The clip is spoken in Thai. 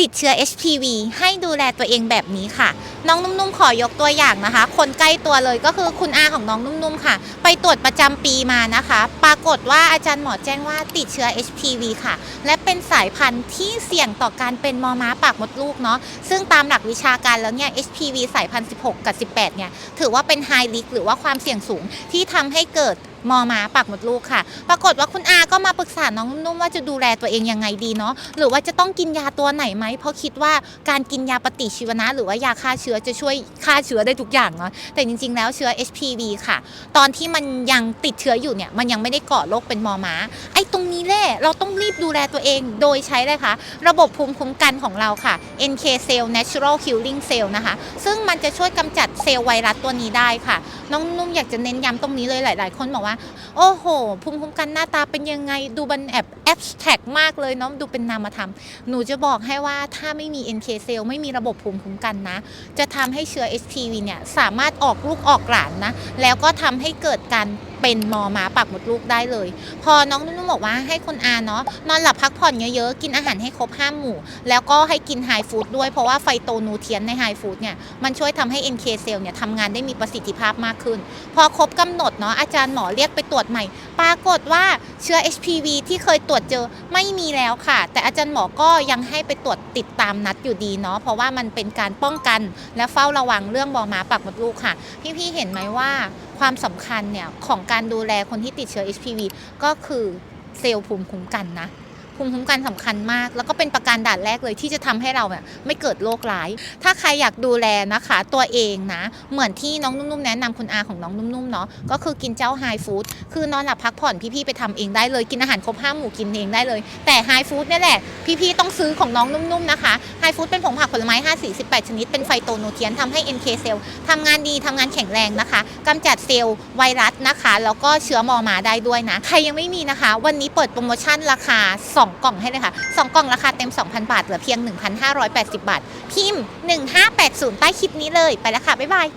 ติดเชื้อ HPV ให้ดูแลตัวเองแบบนี้ค่ะ น้องนุ่มๆ ขอยกตัวอย่างนะคะ คนใกล้ตัวเลยก็คือคุณอาของน้องนุ่มๆ ค่ะ ไปตรวจประจำปีมานะคะ ปรากฏว่าอาจารย์หมอแจ้งว่าติดเชื้อ HPV ค่ะ และเป็นสายพันธุ์ที่เสี่ยงต่อการเป็นมอม้าปากมดลูกเนาะซึ่งตามหลักวิชาการแล้วเนี่ย HPV สายพันธุ์ 16 กับ 18 เนี่ยถือว่าเป็น high risk หรือว่าความเสี่ยงสูงที่ทำให้เกิด มอมาปากหมดลูกค่ะ ปรากฏว่าคุณอาก็มาปรึกษาน้องนุ่มว่าจะดูแลตัวเองยังไงดีเนาะหรือว่าจะต้องกินยาตัวไหนไหมเพราะคิดว่าการกินยาปฏิชีวนะ หรือว่ายาฆ่าเชื้อจะช่วยฆ่าเชื้อได้ทุกอย่างเนาะแต่จริง ๆ แล้วเชื้อ HPV ค่ะ ตอนที่มันยังติดเชื้ออยู่เนี่ยมันยังไม่ได้ก่อโรคเป็นมอมาไอ ตรงนี้แหละ เราต้องรีบดูแลตัวเอง โดยใช้เลยค่ะ ระบบภูมิคุ้มกันของเราค่ะ NK cell natural killing cell นะคะ ซึ่งมันจะช่วยกำจัดเซลล์ไวรัสตัวนี้ได้ค่ะ น้องนุ่มอยากจะเน้นย้ำตรงนี้เลยหลาย ๆ คนบอกว่า โอ้โห ภูมิคุ้มกันหน้าตาเป็นยังไง ดูมันแอบแอบสแท็กมากเลยเนาะ ดูเป็นนามธรรม หนูจะบอกให้ว่าถ้าไม่มี NK cell ไม่มีระบบภูมิคุ้มกันนะ จะทำให้เชื้อ HPV เนี่ยสามารถออกลูกออกหลานนะ แล้วก็ทำให้เกิดการ เป็นมอมาปากมดลูกได้เลย พอน้องนุ่นบอกว่าให้คุณอาเนาะนอนหลับพักผ่อนเยอะๆ กินอาหารให้ครบห้าหมู่ แล้วก็ให้กินไฮฟู้ดด้วยเพราะว่าไฟโตนูเทียนในไฮฟู้ดเนี่ยมันช่วยทำให้ NK เซลล์เนี่ยทำงานได้มีประสิทธิภาพมากขึ้น พอครบกำหนดเนาะอาจารย์หมอเรียกไปตรวจใหม่ ปรากฏว่าเชื้อ HPV ที่เคยตรวจเจอ ไม่มีแล้วค่ะ แต่อาจารย์หมอก็ยังให้ไปตรวจติดตามนัดอยู่ดีเนาะเพราะว่ามันเป็นการป้องกันและเฝ้าระวังเรื่องบอมาปากมดลูกค่ะ พี่ๆเห็นไหมว่าความสำคัญเนี่ยของการดูแลคนที่ติดเชื้อ HPV ก็คือเซลล์ภูมิคุ้มกันนะ ภูมิคุ้มกันสำคัญมาก แล้วก็เป็นประการด่านแรกเลยที่จะทำให้เราเนี่ยไม่เกิดโรคร้าย ถ้าใครอยากดูแลนะคะ ตัวเองนะ เหมือนที่น้องนุ่มๆแนะนำคุณอาของน้องนุ่มๆเนาะก็คือกินเจ้าไฮฟู้ดคือนอนหลับพักผ่อนพี่ๆไปทำเองได้เลยกินอาหารครบห้าหมู่กินเองได้เลย แต่ไฮฟู้ดนี่แหละ พี่ๆต้องซื้อของน้องนุ่มๆนะคะไฮฟู้ดเป็นผงผักผลไม้5 4 18 ชนิดเป็นไฟโตโนเทียนทำให้ NK เซลล์ทำงานดีทำงานแข็งแรงนะคะกำจัดเซลล์ไวรัสนะคะ แล้วก็เชื้อมอมาได้ด้วยนะ ใครยังไม่มีนะคะ วันนี้เปิดโปรโมชั่นราคา2 กล่องให้เลยค่ะ 2 กล่องราคาเต็ม 2,000 บาท เหลือเพียง 1,580 บาท พิมพ์ 1580 ใต้คลิปนี้เลย ไปแล้วค่ะ บ๊ายบาย